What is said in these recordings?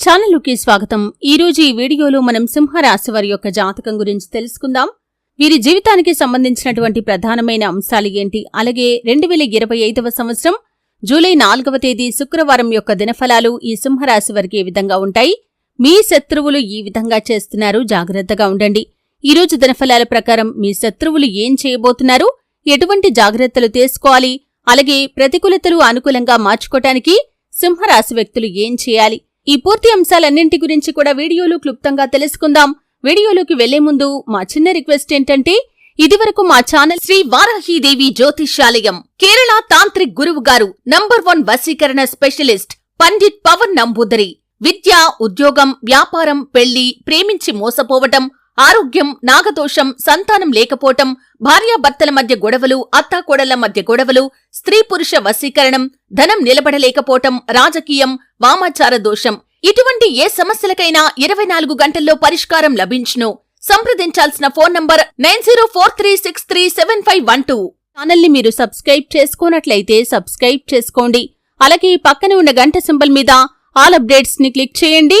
ఛానల్కి స్వాగతం. ఈరోజు ఈ వీడియోలో మనం సింహరాశి వారి యొక్క జాతకం గురించి తెలుసుకుందాం. వీరి జీవితానికి సంబంధించినటువంటి ప్రధానమైన అంశాలు ఏంటి? అలాగే రెండు వేల ఇరవై ఐదవ సంవత్సరం జూలై నాలుగవ తేదీ శుక్రవారం యొక్క దినఫలాలు ఈ సింహరాశి వారికి ఏ విధంగా ఉంటాయి? మీ శత్రువులు ఈ విధంగా చేస్తున్నారు? జాగ్రత్తగా ఉండండి. ఈ రోజు దినఫలాల ప్రకారం మీ శత్రువులు ఏం చేయబోతున్నారు? ఎటువంటి జాగ్రత్తలు తీసుకోవాలి? అలాగే ప్రతికూలతలు అనుకూలంగా మార్చుకోటానికి సింహరాశి వ్యక్తులు ఏం చేయాలి? ఈ పూర్తి అంశాలన్నింటి గురించి కూడా వీడియోలో క్లుప్తంగా తెలుసుకుందాం. వీడియోలోకి వెళ్ళే ముందు మా చిన్న రిక్వెస్ట్ ఏంటంటే ఇదివరకు మా ఛానల్ శ్రీ వారాహీదేవి జ్యోతిష్యాలయం కేరళ తాంత్రిక్ గురువు గారు నంబర్ వన్ వశీకరణ స్పెషలిస్ట్ పండిత్ పవన్ నంబూదరి. విద్య ఉద్యోగం వ్యాపారం పెళ్ళి ప్రేమించి మోసపోవటం ఆరోగ్యం నాగదోషం సంతానం లేకపోవటం భార్యాభర్తల మధ్య గొడవలు అత్తాకోడళ్ళ మధ్య గొడవలు స్త్రీ పురుష వశీకరణం ధనం నిలబడలేకపోవటం రాజకీయం వామాచార దోషం. ఇటువంటి ఏ సమస్యలకైనా ఇరవై నాలుగు గంటల్లో పరిష్కారం లభించును. సంప్రదించాల్సిన phone number nine zero four three six three seven five one two. ఛానల్ని మీరు సబ్స్క్రైబ్ చేసుకున్నట్లయితే సబ్స్క్రైబ్ చేసుకోండి. అలాగే పక్కనే ఉన్న గంట సింబల్ మీద ఆల్ అప్డేట్స్ని క్లిక్ చేయండి.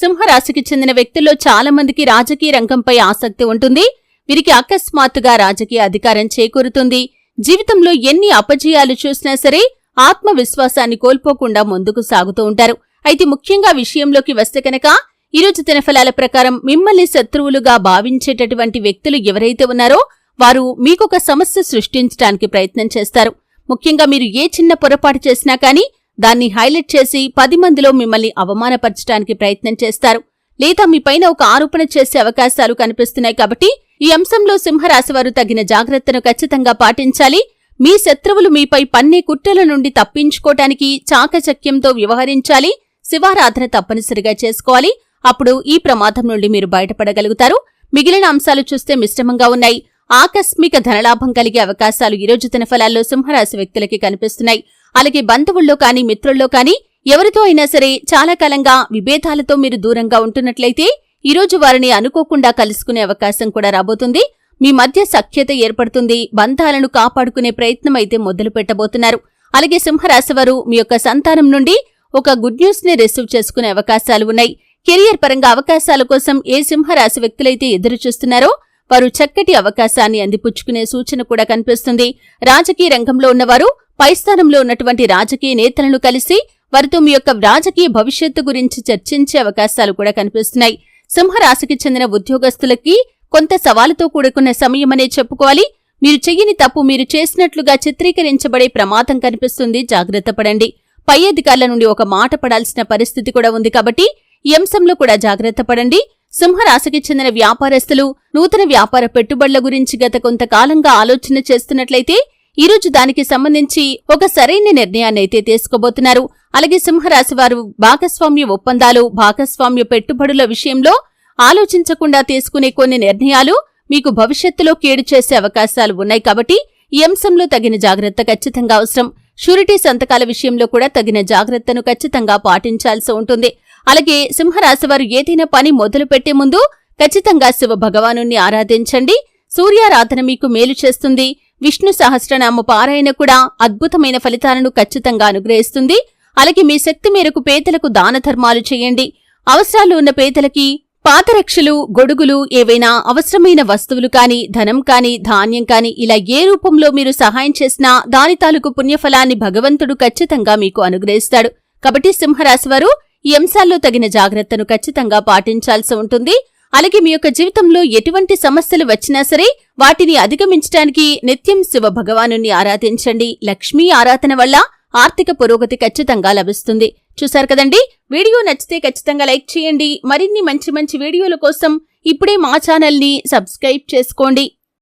సింహరాశికి చెందిన వ్యక్తుల్లో చాలా మందికి రాజకీయ రంగంపై ఆసక్తి ఉంటుంది. వీరికి అకస్మాత్తుగా రాజకీయ అధికారం చేకూరుతుంది. జీవితంలో ఎన్ని అపజయాలు చూసినా సరే ఆత్మవిశ్వాసాన్ని కోల్పోకుండా ముందుకు సాగుతూ ఉంటారు. అయితే ముఖ్యంగా విషయంలోకి వస్తే కనుక ఈరోజు దినఫలాల ప్రకారం మిమ్మల్ని శత్రువులుగా భావించేటటువంటి వ్యక్తులు ఎవరైతే ఉన్నారో వారు మీకొక సమస్య సృష్టించడానికి ప్రయత్నం చేస్తారు. ముఖ్యంగా మీరు ఏ చిన్న పొరపాటు చేసినా కానీ దాన్ని హైలైట్ చేసి పది మందిలో మిమ్మల్ని అవమానపరచడానికి ప్రయత్నం చేస్తారు. లేదా మీపైన ఒక ఆరోపణ చేసే అవకాశాలు కనిపిస్తున్నాయి కాబట్టి ఈ అంశంలో సింహరాశి వారు తగిన జాగ్రత్తను ఖచ్చితంగా పాటించాలి. మీ శత్రువులు మీపై పన్నే కుట్రల నుండి తప్పించుకోటానికి చాకచక్యంతో వ్యవహరించాలి. శివారాధన తప్పనిసరిగా చేసుకోవాలి. అప్పుడు ఈ ప్రమాదం నుండి మీరు బయటపడగలుగుతారు. మిగిలిన అంశాలు చూస్తే మిశ్రమంగా ఉన్నాయి. ఆకస్మిక ధనలాభం కలిగే అవకాశాలు ఈరోజు తన ఫలాల్లో సింహరాశి వ్యక్తులకి కనిపిస్తున్నాయి. అలాగే బంధువుల్లో కానీ మిత్రుల్లో కానీ ఎవరితో అయినా సరే చాలా కాలంగా విభేదాలతో మీరు దూరంగా ఉంటున్నట్లయితే ఈరోజు వారిని అనుకోకుండా కలుసుకునే అవకాశం కూడా రాబోతుంది. మీ మధ్య సఖ్యత ఏర్పడుతుంది. బంధాలను కాపాడుకునే ప్రయత్నం అయితే మొదలు పెట్టబోతున్నారు. అలాగే సింహరాశి వారు మీ యొక్క సంతానం నుండి ఒక గుడ్ న్యూస్ని రిసీవ్ చేసుకునే అవకాశాలు ఉన్నాయి. కెరియర్ పరంగా అవకాశాల కోసం ఏ సింహరాశి వ్యక్తులైతే ఎదురు చూస్తున్నారో వారు చక్కటి అవకాశాన్ని అందిపుచ్చుకునే సూచన కూడా కనిపిస్తుంది. రాజకీయ రంగంలో ఉన్నవారు పైస్థానంలో ఉన్నటువంటి రాజకీయ నేతలను కలిసి వారితో మీ యొక్క రాజకీయ భవిష్యత్తు గురించి చర్చించే అవకాశాలు కూడా కనిపిస్తున్నాయి. సింహరాశికి చెందిన ఉద్యోగస్తులకి కొంత సవాలుతో కూడుకున్న సమయమనే చెప్పుకోవాలి. మీరు చెయ్యని తప్పు మీరు చేసినట్లుగా చిత్రీకరించబడే ప్రమాదం కనిపిస్తుంది. జాగ్రత్త పడండి. పై అధికారుల నుండి ఒక మాట పడాల్సిన పరిస్థితి కూడా ఉంది కాబట్టి ఈ అంశంలో కూడా జాగ్రత్త పడండి. సింహరాశికి చెందిన వ్యాపారస్తులు నూతన వ్యాపార పెట్టుబడుల గురించి గత కొంతకాలంగా ఆలోచన చేస్తున్నట్లయితే ఈరోజు దానికి సంబంధించి ఒక సరైన నిర్ణయాన్ని అయితే తీసుకోబోతున్నారు. అలాగే సింహరాశి వారు భాగస్వామ్య ఒప్పందాలు భాగస్వామ్య పెట్టుబడుల విషయంలో ఆలోచించకుండా తీసుకునే కొన్ని నిర్ణయాలు మీకు భవిష్యత్తులో కేడు చేసే అవకాశాలు ఉన్నాయి కాబట్టి ఈ అంశంలో తగిన జాగ్రత్త ఖచ్చితంగా అవసరం. షూరిటీ సంతకాల విషయంలో కూడా తగిన జాగ్రత్తను ఖచ్చితంగా పాటించాల్సి ఉంటుంది. అలాగే సింహరాశి వారు ఏదైనా పని మొదలు పెట్టే ముందు ఖచ్చితంగా శివ భగవాను ఆరాధించండి. సూర్యారాధన మీకు మేలు చేస్తుంది. విష్ణు సహస్రనామ పారాయణ కూడా అద్భుతమైన ఫలితాలను ఖచ్చితంగా అనుగ్రహిస్తుంది. అలాగే మీ శక్తి మేరకు పేదలకు దాన ధర్మాలు చేయండి. అవసరాలు ఉన్న పేదలకి పాతరక్షలు గొడుగులు ఏవైనా అవసరమైన వస్తువులు కాని ధనం కాని ధాన్యం కాని ఇలా ఏ రూపంలో మీరు సహాయం చేసినా దాని తాలూకు పుణ్యఫలాన్ని భగవంతుడు ఖచ్చితంగా మీకు అనుగ్రహిస్తాడు. కాబట్టి సింహరాశివారు ఈ అంశాల్లో తగిన జాగ్రత్తను ఖచ్చితంగా పాటించాల్సి ఉంటుంది. అలాగే మీ యొక్క జీవితంలో ఎటువంటి సమస్యలు వచ్చినా సరే వాటిని అధిగమించడానికి నిత్యం శివ భగవాను ఆరాధించండి. లక్ష్మీ ఆరాధన వల్ల ఆర్థిక పురోగతి ఖచ్చితంగా లభిస్తుంది. చూశారు కదండి? వీడియో నచ్చితే ఖచ్చితంగా లైక్ చేయండి. మరిన్ని మంచి మంచి వీడియోల కోసం ఇప్పుడే మా ఛానల్ని సబ్స్క్రైబ్ చేసుకోండి.